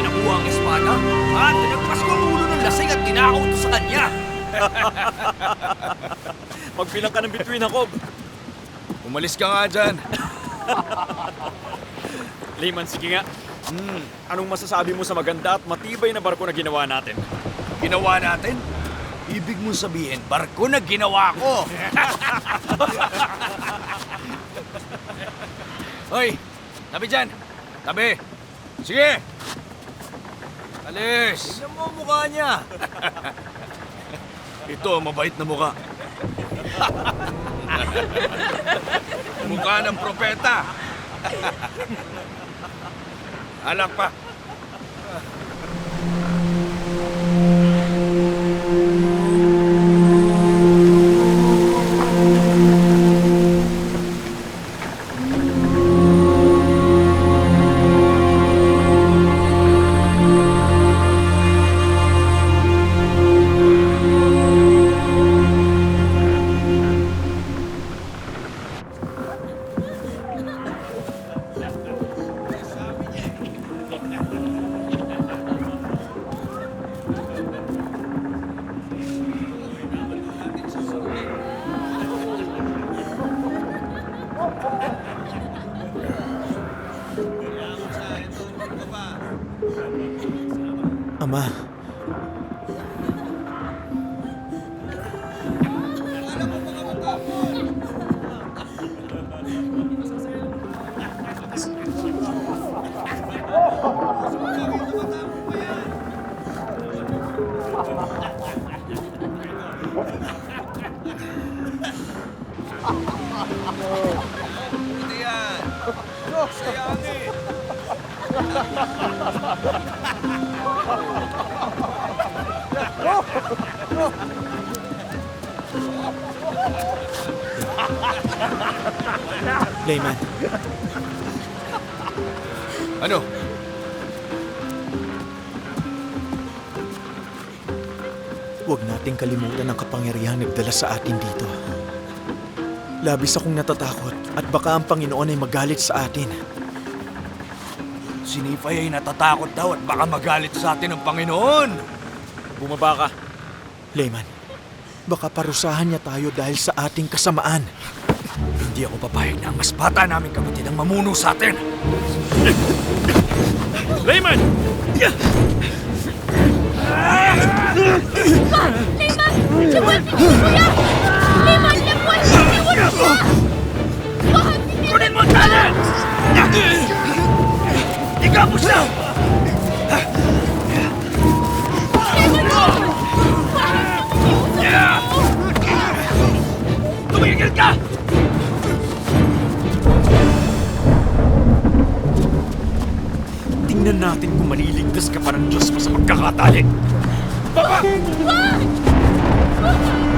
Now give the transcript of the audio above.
Niya nakuha ang espada? At nagpas ko ang ulo ng lasing at tinakaw ito sa kanya. Magbilang ka ng between, Jacob. Umalis ka nga dyan. Layman, sige nga. Hmm, anong masasabi mo sa maganda at matibay na barko na ginawa natin? Ginawa natin? Ibig mong sabihin, barko na ginawa ko. Hoy, tabi dyan. Tabi. Sige. Alis. Tignan mo ang mukha niya. Ito, mabait na mukha. mukha ng propeta. Alak pa. Ama, Layman, Ano? huwag nating kalimutan ang kapangyarihang nagdala sa atin dito. Labis akong natatakot at baka ang Panginoon ay magalit sa atin. Si Nifay ay natatakot daw at baka magalit sa atin ng Panginoon. Bumaba ka. Layman, baka parusahan niya tayo dahil sa ating kasamaan. Hindi ako papayag na ang mas bata naming kapatid ang mamuno sa atin. Layman! Kunin natin kung maliligtas ka pa ng Diyos mo sa pagkakatali. Baba! Hina